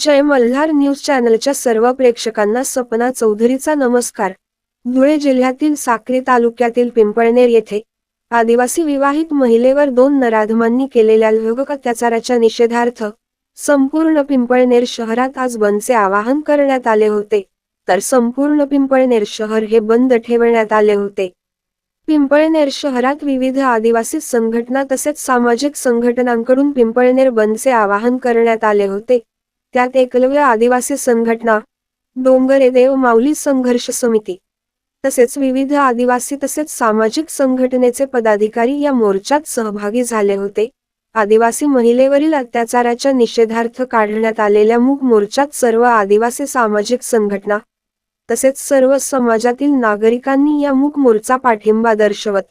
जय Malhar news चॅनलच्या सर्व प्रेक्षकांना सपना चौधरीचा नमस्कार. धुळे जिल्ह्यातील साक्री तालुक्यातील पिंपळनेर येथे आदिवासी विवाहित महिलेवर दोन नराधमांनी केलेल्या लैंगिक अत्याचाराच्या निषेधार्थ संपूर्ण पिंपळनेर शहरात आज बंदचे आवाहन करण्यात आले होते. तर संपूर्ण पिंपळनेर शहर हे बंद ठेवण्यात आले होते. पिंपळनेर शहरात विविध आदिवासी संघटना तसेच सामाजिक संघटनांकडून पिंपळनेर बंदचे आवाहन करण्यात आले होते. त्यात एकलव्य आदिवासी संघटना डोंगरे देव माऊली संघर्ष समिती तसेच विविध आदिवासी तसेच सामाजिक संघटनेचे पदाधिकारी या मोर्चात सहभागी झाले होते. आदिवासी महिलेवरील अत्याचाराच्या निषेधार्थ काढण्यात आलेल्या मूक मोर्चात सर्व आदिवासी सामाजिक संघटना तसेच सर्व समाजातील नागरिकांनी या मूक मोर्चा पाठिंबा दर्शवत.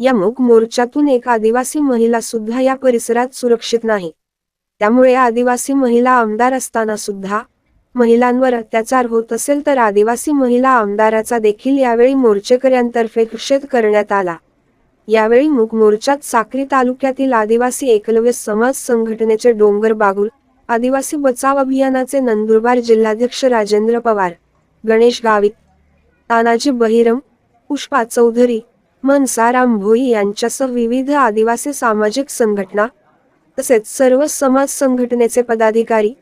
या मूक मोर्चातून एक आदिवासी महिला सुद्धा या परिसरात सुरक्षित नाही. त्यामुळे आदिवासी महिला आमदार असताना सुद्धा महिलांवर अत्याचार होत असेल तर आदिवासी महिला आमदाराचा देखील यावेळी मोर्चेकऱ्यांतर्फे निषेध करण्यात आला. यावेळी मूक मोर्चात साक्री तालुक्यातील आदिवासी एकलव्य समाज संघटनेचे डोंगर बागुल आदिवासी बचाव अभियानाचे नंदुरबार जिल्हाध्यक्ष राजेंद्र पवार गणेश गावित तानाजी बहिरम पुष्पा चौधरी मनसाराम भोई यांच्यासह विविध आदिवासी सामाजिक संघटना तसेच सर्व समाज संघटनेचे पदाधिकारी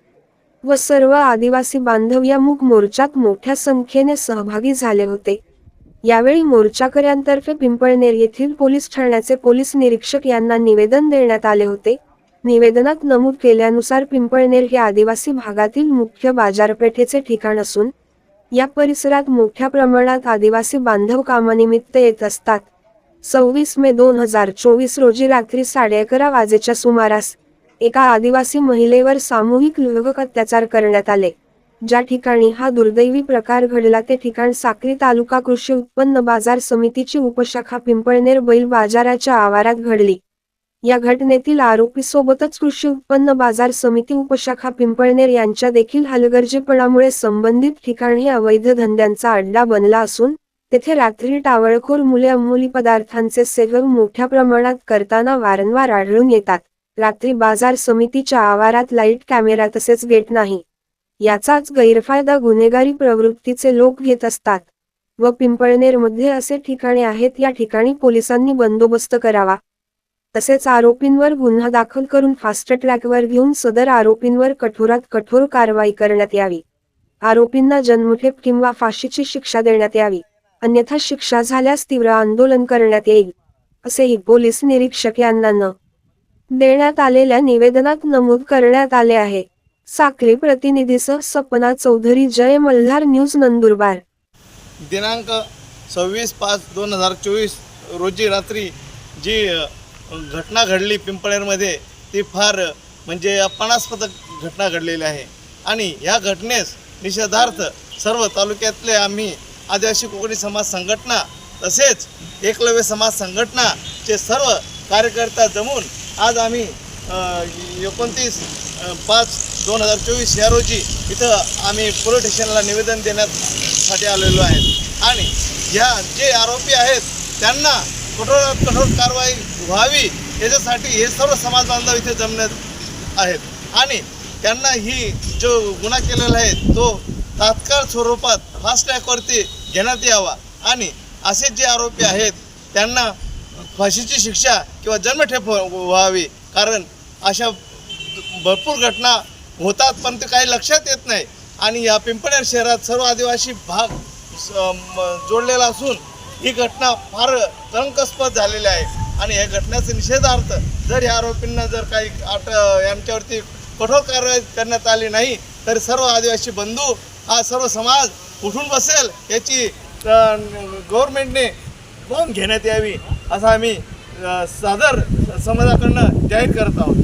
व सर्व आदिवासी बांधव या मूक मोर्चात मोठ्या संख्येने सहभागी झाले होते. यावेळी मोर्चाकऱ्यांतर्फे पिंपळनेर येथील पोलीस ठाण्याचे पोलीस निरीक्षक यांना निवेदन देण्यात आले होते. निवेदनात नमूद केल्यानुसार पिंपळनेर हे आदिवासी भागातील मुख्य बाजारपेठेचे ठिकाण असून या परिसरात मोठ्या प्रमाणात आदिवासी बांधव कामानिमित्त येत असतात. सव्वीस मे दोन हजार चोवीस रोजी रात्री साडे अकरा वाजेच्या सुमारास एका आदिवासी महिलेवर सामूहिक लैंगिक अत्याचार करण्यात आले. ज्या ठिकाणी हा दुर्दैवी प्रकार घडला ते ठिकाण साक्री तालुका कृषी उत्पन्न बाजार समितीची उपशाखा पिंपळनेर बैल बाजाराच्या आवारात घडली. या घटनेतील आरोपी सोबतच कृषी उत्पन्न बाजार समिती उपशाखा पिंपळनेर यांच्या देखील हलगर्जीपणामुळे संबंधित ठिकाण हे अवैध धंद्यांचा अड्डा बनला असून तेथे रात्री टावळखोर मुले अंमली पदार्थांचे सेवन मोठ्या प्रमाणात करताना वारंवार आढळून येतात. रात्री बाजार समितीच्या आवारात लाइट कॅमेरा तसेच गेट नाही. याचाच गैरफायदा गुन्हेगारी प्रवृत्तीचे लोक घेत असतात. व पिंपळनेरमध्ये असे ठिकाणे आहेत या ठिकाणी पोलिसांनी बंदोबस्त करावा. तसेच आरोपींवर गुन्हा दाखल करून फास्ट ट्रॅकवर घेऊन सदर आरोपींवर कठोरात कठोर कारवाई करण्यात यावी. आरोपींना जन्मठेप किंवा फाशीची शिक्षा देण्यात यावी. अन्यथा शिक्षा झाल्यास तीव्र आंदोलन करण्यात येईल असेही पोलीस निरीक्षक यांना न देण्यात आलेल्या निवेदनात नमूद करण्यात आले आहे. साखरी प्रतिनिधीसह सपना चौधरी जय मल्हार न्यूज नंदुरबार. दिनांक सव्वीस पाच दोन हजार चोवीस रोजी रात्री जी घटना घडली पिंपळेरमध्ये ती फार म्हणजे अपमानास्पद घटना घडलेली आहे. आणि या घटनेस निषेधार्थ सर्व तालुक्यातले आम्ही आदिवासी कोकणी समाज संघटना तसेच एकलव्य समाज संघटनाचे सर्व कार्यकर्ता जमून आज आम्ही एकोणतीस पाच दोन हजार चोवीस या रोजी इथं आम्ही पोलीस स्टेशनला निवेदन देण्यासाठी आलेलो आहेत आणि ह्या जे आरोपी आहेत त्यांना कठोरात कठोर कारवाई व्हावी याच्यासाठी हे सर्व समाज बांधव इथे जमण्यात आहेत. आणि त्यांना ही जो गुन्हा केलेला आहे तो तात्काळ स्वरूपात फास्ट ट्रॅकवरती घेण्यात यावा. आणि असे जे आरोपी आहेत त्यांना फाशीची शिक्षा किंवा जन्मठेप व्हावी. कारण अशा भरपूर घटना होतात पण ते काही लक्षात येत नाही. आणि या पिंपळनेर शहरात सर्व आदिवासी भाग स- जोडलेला असून ही घटना फार कलंकास्पद झालेली आहे. आणि या घटनेचा निषेधार्थ जर या आरोपींना जर काही आट यांच्यावरती कठोर कारवाई करण्यात आली नाही तर सर्व आदिवासी बंधू हा सर्व समाज कुठून बसेल याची गव्हर्नमेंटने नोंद घेण्यात यावी असं आम्ही सादर समाजाकडनं जाहीर करत आहोत.